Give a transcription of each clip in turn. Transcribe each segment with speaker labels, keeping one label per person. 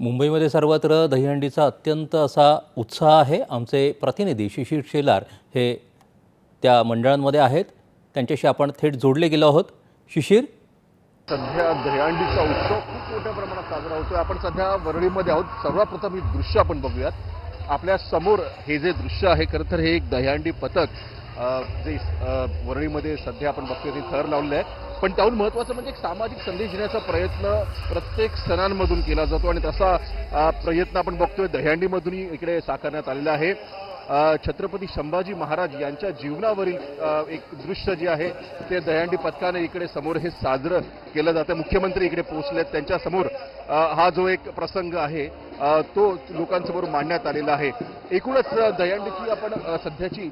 Speaker 1: मुंबईमध्ये सर्वत्र दहीहंडीचा अत्यंत असा उत्साह आहे. आमचे प्रतिनिधी शिशिर शेलार हे त्या मंडळांमध्ये आहेत. त्यांच्याशी आपण थेट जोडले गेलो आहोत. शिशिर?
Speaker 2: सध्या दहीहंडीचा उत्सव खूप मोठ्या प्रमाणात साजरा होतोय. आपण सध्या वरळीमध्ये आहोत. सर्वप्रथम ही दृश्य आपण बघूयात. आपल्यासमोर हे जे दृश्य आहे खरं तर हे एक दहीहंडी पथक. जे वरळीमध्ये सध्या आपण बघतोय ते थर लावलेलं आहे. पण त्याहून महत्त्वाचं म्हणजे एक सामाजिक संदेश देण्याचा प्रयत्न प्रत्येक सणांमधून केला जातो आणि तसा प्रयत्न आपण बघतोय. दह्यांडीमधूनही इकडे साकारण्यात आलेला आहे. छत्रपती संभाजी महाराज यांच्या जीवनावरील एक दृश्य जे आहे ते दह्यांडी पथकाने इकडे समोर हे साजरं केलं जातं. मुख्यमंत्री इकडे पोहोचले त्यांच्यासमोर. हा जो एक प्रसंग आहे तो लोकांसमोर मांडण्यात आलेला आहे. एकूणच दह्यांडीची आपण सध्याची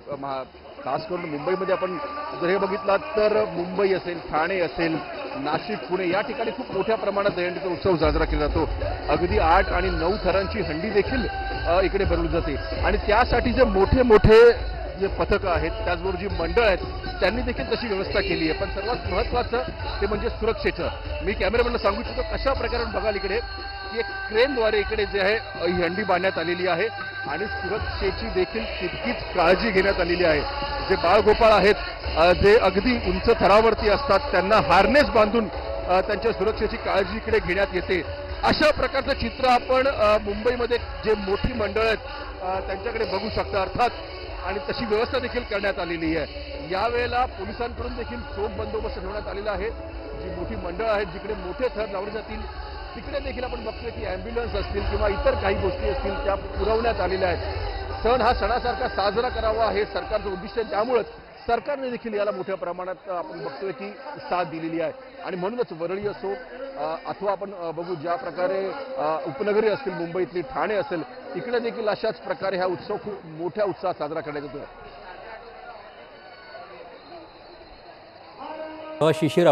Speaker 2: खास करून मुंबईमध्ये आपण जर हे बघितलात तर मुंबई असेल ठाणे असेल नाशिक पुणे या ठिकाणी खूप मोठ्या प्रमाणात दहीहंडीचा उत्सव साजरा केला जातो. अगदी आठ आणि नऊ थरांची हंडी देखील इकडे बनवली जाते. आणि त्यासाठी जे मोठे मोठे जे पथकं आहेत त्याचबरोबर जी मंडळ आहेत त्यांनी देखील तशी व्यवस्था केली आहे. पण सर्वात महत्त्वाचं ते म्हणजे सुरक्षेचं. मी कॅमेरामॅनला सांगू इच्छितो कशा प्रकारे बघाल इकडे की एक क्रेनद्वारे इकडे जे आहे ही हंडी बांधण्यात आलेली आहे आणि सुरक्षेची देखील तितकीच काळजी घेण्यात आलेली आहे. जे बाळगोपाळ आहेत जे अगदी उंच थरावरती असतात त्यांना हार्नेस बांधून त्यांच्या सुरक्षेची काळजी इकडे घेण्यात येते. अशा प्रकारचं चित्र आपण मुंबईमध्ये जे मोठी मंडळ आहेत त्यांच्याकडे बघू शकता अर्थात आणि तशी व्यवस्था देखील करण्यात आलेली आहे. यावेळेला पोलिसांकडून देखील चोख बंदोबस्त ठेवण्यात आलेला आहे. जी मोठी मंडळ आहेत जिकडे मोठे थर लावले जातील तिकडे देखील आपण बघतोय की ॲम्ब्युलन्स असतील किंवा इतर काही गोष्टी असतील त्या पुरवण्यात आलेल्या आहेत. सण हा सणासारखा साजरा करावा हे सरकारचं उद्दिष्ट आहे. त्यामुळंच सरकारने देखील याला मोठ्या प्रमाणात आपण बघतोय की साथ दिलेली आहे. आणि म्हणूनच वरळी असो अथवा आपण बघू ज्या प्रकारे उपनगरी असतील मुंबईतली ठाणे असेल तिकडे देखील अशाच प्रकारे हा उत्सव खूप मोठ्या उत्साहात साजरा करण्यात येतो
Speaker 1: शिशिर